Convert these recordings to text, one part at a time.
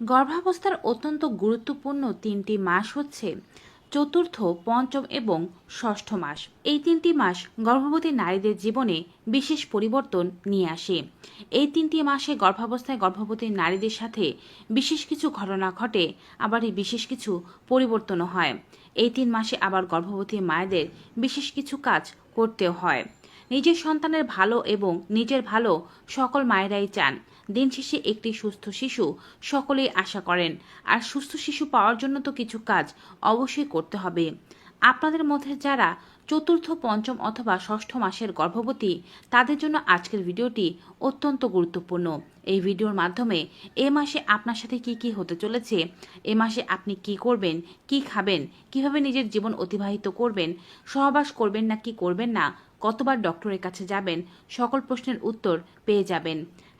গর্ভাবস্থার অত্যন্ত গুরুত্বপূর্ণ তিনটি মাস হচ্ছে চতুর্থ, পঞ্চম এবং ষষ্ঠ মাস। এই তিনটি মাস গর্ভবতী নারীদের জীবনে বিশেষ পরিবর্তন নিয়ে আসে। এই তিনটি মাসে গর্ভাবস্থায় গর্ভবতী নারীদের সাথে বিশেষ কিছু ঘটনা ঘটে, আবার এই বিশেষ কিছু পরিবর্তনও হয়। এই তিন মাসে আবার গর্ভবতী মায়েদের বিশেষ কিছু কাজ করতেও হয়। নিজের সন্তানের ভালো এবং নিজের ভালো সকল মায়েরাই চান। দিন শেষে একটি সুস্থ শিশু। সকলেই আশা করেন, আর সুস্থ শিশু পাওয়ার জন্য তো কিছু কাজ অবশ্যই করতে হবে। আপনাদের মধ্যে যারা চতুর্থ, পঞ্চম অথবা ষষ্ঠ মাসের গর্ভবতী, তাদের জন্য আজকের ভিডিওটি অত্যন্ত গুরুত্বপূর্ণ। এই ভিডিওর মাধ্যমে এ মাসে আপনার সাথে কি কি হতে চলেছে, এ মাসে আপনি কি করবেন, কি খাবেন, কীভাবে নিজের জীবন অতিবাহিত করবেন, সহবাস করবেন না, কি করবেন না, কতবার ডক্টরের কাছে যাবেন, সকল প্রশ্নের উত্তর পেয়ে যাবেন।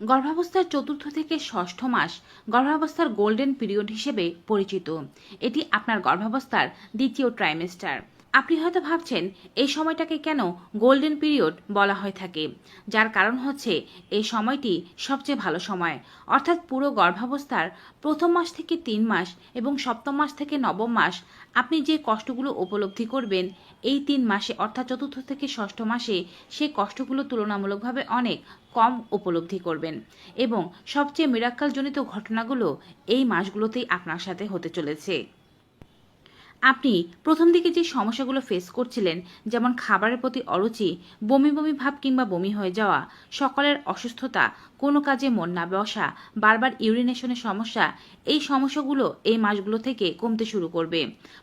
গর্ভাবস্থার চতুর্থ থেকে ষষ্ঠ মাস গর্ভাবস্থার গোল্ডেন পিরিয়ড হিসেবে পরিচিত। এটি আপনার গর্ভাবস্থার দ্বিতীয় ট্রাইমেস্টার আপনি হয়তো ভাবছেন, এই সময়টাকে কেন গোল্ডেন পিরিয়ড বলা হয়ে থাকে? যার কারণ হচ্ছে, এই সময়টি সবচেয়ে ভালো সময়। অর্থাৎ পুরো গর্ভাবস্থার প্রথম মাস থেকে তিন মাস এবং সপ্তম মাস থেকে নবম মাস আপনি যে কষ্টগুলো উপলব্ধি করবেন, এই তিন মাসে অর্থাৎ চতুর্থ থেকে ষষ্ঠ মাসে সেই কষ্টগুলো তুলনামূলকভাবে অনেক কম উপলব্ধি করবেন। এবং সবচেয়ে মিরাক্কালজনিত ঘটনাগুলো এই মাসগুলোতেই আপনার সাথে হতে চলেছে। আপনি প্রথম দিকে যে সমস্যাগুলো ফেস করছিলেন, যেমন খাবারের প্রতি অরুচি, বমি বমি ভাব কিংবা বমি হয়ে যাওয়া, সকলের অসুস্থতা কোনো কাজে মন না বসা, বারবার ইউরিনেশনের সমস্যা, এই সমস্যাগুলো এই মাসগুলো থেকে কমতে শুরু করবে।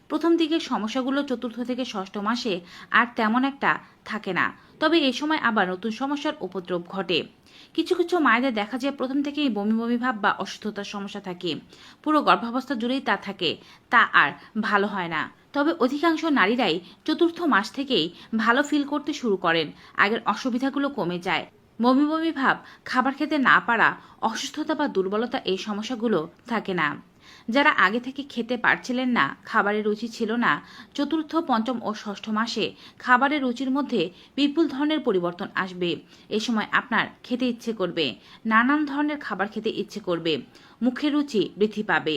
প্রথম দিকের সমস্যাগুলো চতুর্থ থেকে ষষ্ঠ মাসে আর তেমন একটা থাকে না। তবে এই সময় আবার নতুন সমস্যার উপদ্রব ঘটে। কিছু কিছু মায়েদের দেখা যায় প্রথম থেকেই বমি বমি ভাব বা অসুস্থতার সমস্যা থাকে। পুরো গর্ভাবস্থা জুড়েই তা থাকে। তা আর ভালো হয় না। তবে অধিকাংশ নারীরাই চতুর্থ মাস থেকেই ভালো ফিল করতে শুরু করেন। আগের অসুবিধাগুলো কমে যায়। বমি বমি ভাব, খাবার খেতে না পারা, অসুস্থতা বা দুর্বলতা এই সমস্যাগুলো থাকে না। যারা আগে থেকে খেতে পারছিলেন না, খাবারের রুচি ছিল না, চতুর্থ, পঞ্চম ও ষষ্ঠ মাসে খাবারের রুচির মধ্যে বিপুল ধরনের পরিবর্তন আসবে। এ সময় আপনার খেতে ইচ্ছে করবে, নানান ধরনের খাবার খেতে ইচ্ছে করবে। মুখের রুচি বৃদ্ধি পাবে।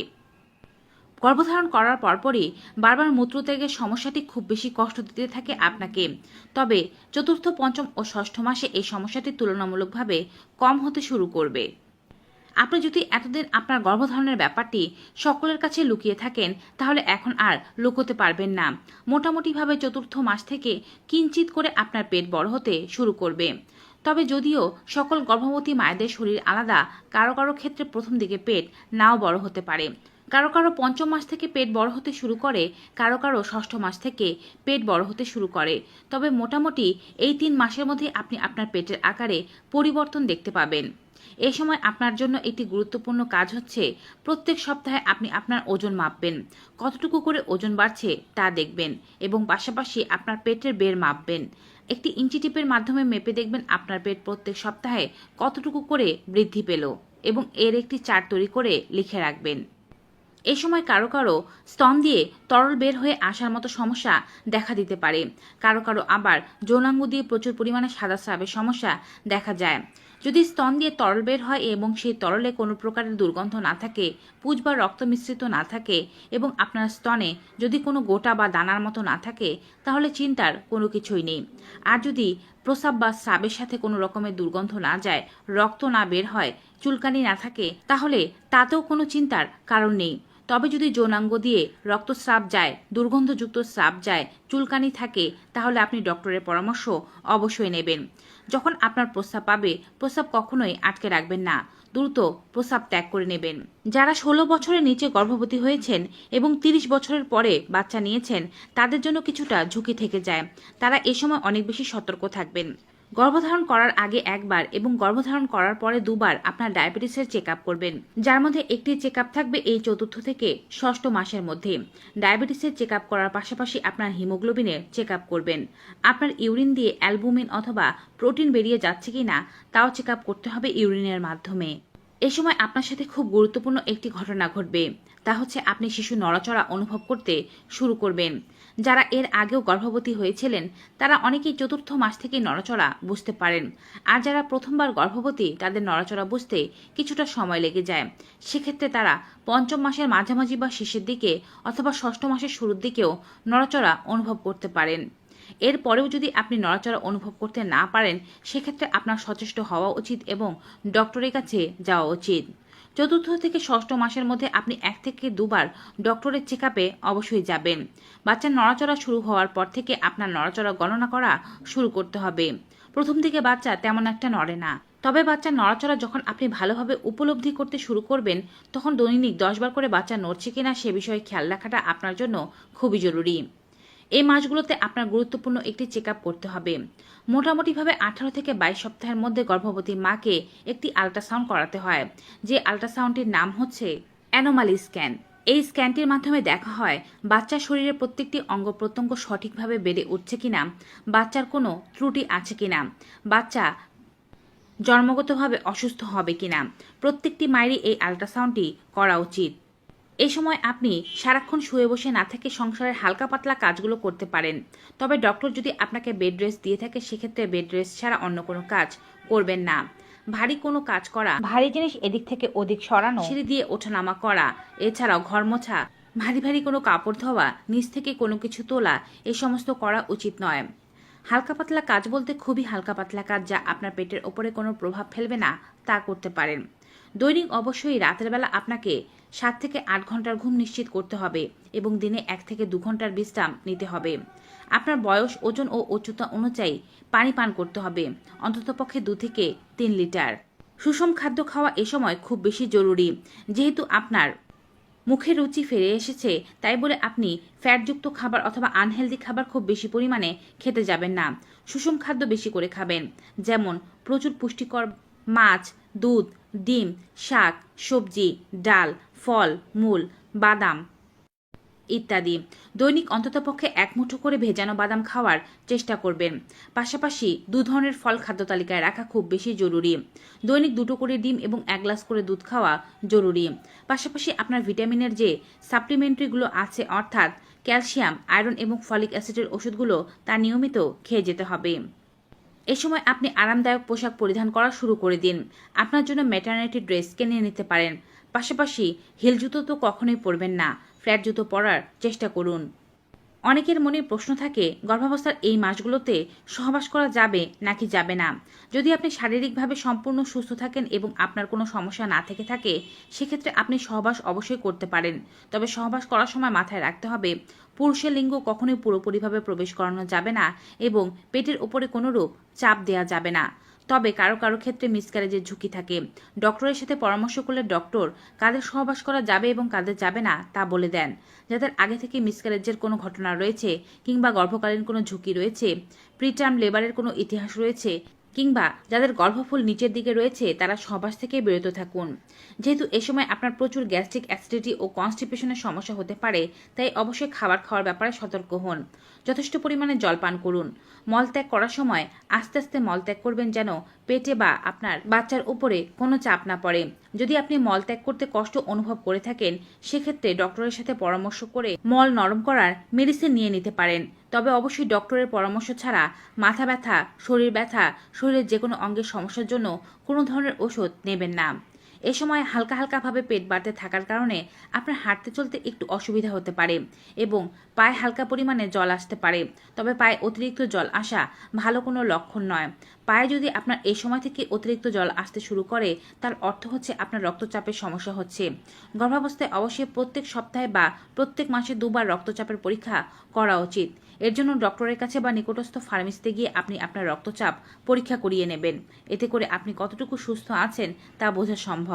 গর্ভধারণ করার পরপরই বারবার মূত্রত্যাগের সমস্যাটি খুব বেশি কষ্ট দিতে থাকে আপনাকে। তবে চতুর্থ, পঞ্চম ও ষষ্ঠ মাসে এই সমস্যাটি তুলনামূলকভাবে কম হতে শুরু করবে। আপনি যদি এতদিন আপনার গর্ভধারণের ব্যাপারটি সকলের কাছে লুকিয়ে থাকেন, তাহলে এখন আর লুকোতে পারবেন না। মোটামুটিভাবে চতুর্থ মাস থেকে কিঞ্চিত করে আপনার পেট বড় হতে শুরু করবে। তবে যদিও সকল গর্ভবতী মায়েদের শরীর আলাদা, কারও কারও ক্ষেত্রে প্রথম দিকে পেট নাও বড় হতে পারে। কারও কারও পঞ্চম মাস থেকে পেট বড় হতে শুরু করে, কারও কারও ষষ্ঠ মাস থেকে পেট বড় হতে শুরু করে। তবে মোটামুটি এই তিন মাসের মধ্যে আপনি আপনার পেটের আকারে পরিবর্তন দেখতে পাবেন। এ সময় আপনার জন্য একটি গুরুত্বপূর্ণ কাজ হচ্ছে, প্রত্যেক সপ্তাহে আপনি আপনার ওজন মাপবেন। কতটুকু করে ওজন বাড়ছে তা দেখবেন এবং পাশাপাশি আপনার পেটের বের মাপবেন। একটি ইঞ্চি টিপের মাধ্যমে মেপে দেখবেন আপনার পেট প্রত্যেক সপ্তাহে কতটুকু করে বৃদ্ধি পেল এবং এর একটি চার্ট তৈরি করে লিখে রাখবেন। এই সময় কারও কারও স্তন দিয়ে তরল বের হয়ে আসার মতো সমস্যা দেখা দিতে পারে। কারও কারও আবার যৌনাঙ্গ দিয়ে প্রচুর পরিমাণে সাদা স্রাবের সমস্যা দেখা যায়। যদি স্তন দিয়ে তরল বের হয় এবং সেই তরলে কোনো প্রকারের দুর্গন্ধ না থাকে, পুজ বা রক্ত মিশ্রিত না থাকে এবং আপনার স্তনে যদি কোনো গোটা বা দানার মতো না থাকে, তাহলে চিন্তার কোনো কিছুই নেই। আর যদি প্রসাব বা স্রাবের সাথে কোনো রকমের দুর্গন্ধ না যায়, রক্ত না বের হয়, চুলকানি না থাকে, তাহলে তাতেও কোনো চিন্তার কারণ নেই। তবে যদি যৌনাঙ্গ দিয়ে রক্তস্রাব যায়, দুর্গন্ধযুক্ত স্রাব যায়, চুলকানি থাকে, তাহলে আপনি ডক্টরের পরামর্শ অবশ্যই নেবেন। যখন আপনার প্রস্রাব পাবে, প্রস্রাব কখনোই আটকে রাখবেন না। দ্রুত প্রস্রাব ত্যাগ করে নেবেন। যারা ষোলো বছরের নিচে গর্ভবতী হয়েছেন এবং তিরিশ বছরের পরে বাচ্চা নিয়েছেন, তাদের জন্য কিছুটা ঝুঁকি থেকে যায়। তারা এ সময় অনেক বেশি সতর্ক থাকবেন। গর্ভধারণ করার আগে একবার এবং গর্ভধারণ করার পরে দুবার আপনার ডায়াবেটিসের চেক করবেন। যার মধ্যে একটি চেক থাকবে এই চতুর্থ থেকে ষষ্ঠ মাসের মধ্যে। ডায়াবেটিসের চেক আপ করার পাশাপাশি আপনার হিমোগ্লোবিনের চেক করবেন। আপনার ইউরিন দিয়ে অ্যালবুমিন অথবা প্রোটিন বেরিয়ে যাচ্ছে কি না তাও চেক করতে হবে ইউরিনের মাধ্যমে। এ সময় আপনার সাথে খুব গুরুত্বপূর্ণ একটি ঘটনা ঘটবে। তা হচ্ছে আপনি শিশু নড়াচড়া অনুভব করতে শুরু করবেন। যারা এর আগেও গর্ভবতী হয়েছিলেন, তারা অনেকেই চতুর্থ মাস থেকে নড়াচড়া বুঝতে পারেন। আর যারা প্রথমবার গর্ভবতী, তাদের নড়াচড়া বুঝতে কিছুটা সময় লেগে যায়। সেক্ষেত্রে তারা পঞ্চম মাসের মাঝামাঝি বা শেষের দিকে অথবা ষষ্ঠ মাসের শুরুর দিকেও নড়াচড়া অনুভব করতে পারেন। এরপরেও যদি আপনি নড়াচড়া অনুভব করতে না পারেন, সেক্ষেত্রে আপনার সচেষ্ট হওয়া উচিত এবং ডক্টরের কাছে যাওয়া উচিত। চতুর্থ থেকে ষষ্ঠ মাসের মধ্যে আপনি এক থেকে দুবার ডক্টরের চেক অবশ্যই যাবেন। বাচ্চার নড়াচড়া শুরু হওয়ার পর থেকে আপনার নড়াচড়া গণনা করা শুরু করতে হবে। প্রথম দিকে বাচ্চা তেমন একটা নড়ে না। তবে বাচ্চার নড়াচড়া যখন আপনি ভালোভাবে উপলব্ধি করতে শুরু করবেন, তখন দৈনিক দশবার করে বাচ্চা নড়ছে কিনা সে বিষয়ে খেয়াল রাখাটা আপনার জন্য খুবই জরুরি। এই মাসগুলোতে আপনার গুরুত্বপূর্ণ একটি চেক করতে হবে। মোটামুটিভাবে আঠারো থেকে বাইশ সপ্তাহের মধ্যে গর্ভবতী মাকে একটি আল্ট্রাসাউন্ড করাতে হয়। যে আল্ট্রাসাউন্ডটির নাম হচ্ছে অ্যানোমালি স্ক্যান। এই স্ক্যানটির মাধ্যমে দেখা হয়, বাচ্চার শরীরের প্রত্যেকটি অঙ্গ প্রত্যঙ্গ সঠিকভাবে বেড়ে উঠছে কিনা, বাচ্চার কোনো ত্রুটি আছে কিনা, বাচ্চা জন্মগতভাবে অসুস্থ হবে কিনা। প্রত্যেকটি মায়েরই এই আল্ট্রাসাউন্ডটি করা উচিত। এই সময় আপনি সারাক্ষণ শুয়ে বসে না থেকে সংসারের হালকা পাতলা কাজগুলো করতে পারেন। তবে ডক্টর যদি আপনাকে বেড রেস্ট দিয়ে থাকে সেক্ষেত্রে বেড রেস্ট ছাড়া অন্য কোনো কাজ করবেন না। ভারী কোনো কাজ করা ভারী জিনিস এদিক থেকে ওদিক সরানো। সিঁড়ি দিয়ে ওঠানামা করা এছাড়াও ঘর মোছা ভারী ভারী কোনো কাপড় ধোয়া নিচ থেকে কোনো কিছু তোলা এই সমস্ত করা উচিত নয়। হালকা পাতলা কাজ বলতে খুবই হালকা পাতলা কাজ যা আপনার পেটের ওপরে কোনো প্রভাব ফেলবে না তা করতে পারেন। দৈনিক অবশ্যই রাতের বেলা আপনাকে সাত থেকে আট ঘণ্টার ঘুম নিশ্চিত করতে হবে এবং দিনে এক থেকে দু ঘণ্টার বিশ্রাম নিতে হবে। আপনার বয়স, ওজন ও উচ্চতা অনুযায়ী পানি পান করতে হবে। অন্ততপক্ষে দু থেকে তিন লিটার। সুষম খাদ্য খাওয়া এ সময় খুব বেশি জরুরি। যেহেতু আপনার মুখে রুচি ফিরে এসেছে, তাই বলে আপনি ফ্যাটযুক্ত খাবার অথবা আনহেলদি খাবার খুব বেশি পরিমাণে খেতে যাবেন না। সুষম খাদ্য বেশি করে খাবেন। যেমন প্রচুর পুষ্টিকর মাছ, দুধ ডিম, শাক, সবজি, ডাল, ফল, মূল, বাদাম ইত্যাদি। দৈনিক অন্ততপক্ষে এক মুঠো করে ভেজানো বাদাম খাওয়ার চেষ্টা করবেন। পাশাপাশি দু ধরনের ফল খাদ্য তালিকায় রাখা খুব বেশি জরুরি। দৈনিক দুটো করে ডিম এবং এক গ্লাস করে দুধ খাওয়া জরুরি। পাশাপাশি আপনার ভিটামিনের যে সাপ্লিমেন্টারিগুলো আছে, অর্থাৎ ক্যালসিয়াম, আয়রন এবং ফলিক অ্যাসিডের ওষুধগুলো তা নিয়মিত খেয়ে যেতে হবে। এ সময় আপনি আরামদায়ক পোশাক পরিধান করা শুরু করে দিন। আপনার জন্য ম্যাটার্নিটি ড্রেস কিনে নিতে পারেন। পাশাপাশি হিল জুতো তো কখনোই পরবেন না। ফ্ল্যাট জুতো পরার চেষ্টা করুন। অনেকের মনে প্রশ্ন থাকে, গর্ভাবস্থার এই মাসগুলোতে সহবাস করা যাবে নাকি যাবে না? যদি আপনি শারীরিকভাবে সম্পূর্ণ সুস্থ থাকেন এবং আপনার কোনো সমস্যা না থেকে থাকে, সেক্ষেত্রে আপনি সহবাস অবশ্যই করতে পারেন। তবে সহবাস করার সময় মাথায় রাখতে হবে, পুরুষের লিঙ্গ কখনোই পুরোপুরিভাবে প্রবেশ করানো যাবে না এবং পেটের উপরে কোনো রূপ চাপ দেওয়া যাবে না। তবে কারও কারও ক্ষেত্রে মিসক্যারেজের ঝুঁকি থাকে। ডক্টরের সাথে পরামর্শ করলে ডক্টর কাদের সহবাস করা যাবে এবং কাদের যাবে না তা বলে দেন। যাদের আগে থেকে মিসক্যারেজের কোনো ঘটনা রয়েছে কিংবা গর্ভকালীন কোনো ঝুঁকি রয়েছে, প্রিটার্ম লেবারের কোনো ইতিহাস রয়েছে কিংবা যাদের গর্ভফুল নিচের দিকে রয়েছে, তারা সহবাস থেকে বিরত থাকুন। যেহেতু এ সময় আপনার প্রচুর গ্যাস্ট্রিক অ্যাসিডিটি ও কনস্টিপেশনের সমস্যা হতে পারে, তাই অবশ্যই খাবার খাওয়ার ব্যাপারে সতর্ক হন। যথেষ্ট পরিমাণে জল পান করুন। মলত্যাগ করার সময় আস্তে আস্তে মলত্যাগ করবেন যেন পেটে বা আপনার বাচ্চার উপরে কোনো চাপ না পড়ে। যদি আপনি মলত্যাগ করতে কষ্ট অনুভব করে থাকেন, সেক্ষেত্রে ডক্টরের সাথে পরামর্শ করে মল নরম করার মেডিসিন নিয়ে নিতে পারেন। তবে অবশ্যই ডক্টরের পরামর্শ ছাড়া মাথা ব্যথা, শরীর ব্যথা, শরীরের যে কোনো অঙ্গের সমস্যার জন্য কোনো ধরনের ওষুধ নেবেন না। এ সময় হালকা হালকাভাবে পেট বাড়তে থাকার কারণে আপনার হাঁটতে চলতে একটু অসুবিধা হতে পারে এবং পায়ে হালকা পরিমাণে জল আসতে পারে। তবে পায়ে অতিরিক্ত জল আসা ভালো কোনো লক্ষণ নয়। পায়ে যদি আপনার এই সময় থেকে অতিরিক্ত জল আসতে শুরু করে, তার অর্থ হচ্ছে আপনার রক্তচাপের সমস্যা হচ্ছে। গর্ভাবস্থায় অবশ্যই প্রত্যেক সপ্তাহে বা প্রত্যেক মাসে দুবার রক্তচাপের পরীক্ষা করা উচিত। এর জন্য ডক্টরের কাছে বা নিকটস্থ ফার্মেসিতে গিয়ে আপনি আপনার রক্তচাপ পরীক্ষা করিয়ে নেবেন। এতে করে আপনি কতটুকু সুস্থ আছেন তা বোঝা সম্ভব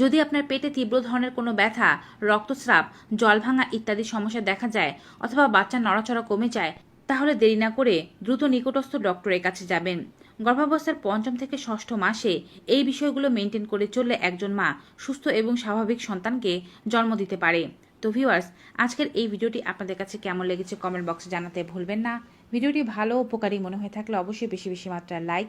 যদি আপনার পেটে তীব্র ধরনের কোনো ব্যথা, রক্তস্রাব, জল ভাঙা ইত্যাদি সমস্যা দেখা যায় অথবা বাচ্চার নড়াচড়া কমে যায়, তাহলে দেরি না করে দ্রুত নিকটস্থ ডক্টরের কাছে যাবেন। গর্ভাবস্থার পঞ্চম থেকে ষষ্ঠ মাসে এই বিষয়গুলো মেনটেন করে চললে একজন মা সুস্থ এবং স্বাভাবিক সন্তানকে জন্ম দিতে পারে। তো ভিউয়ার্স, আজকের এই ভিডিওটি আপনাদের কাছে কেমন লেগেছে কমেন্ট বক্সে জানাতে ভুলবেন না। ভিডিওটি ভালো উপকারী মনে হয়ে থাকলে অবশ্যই বেশি বেশি মাত্রায় like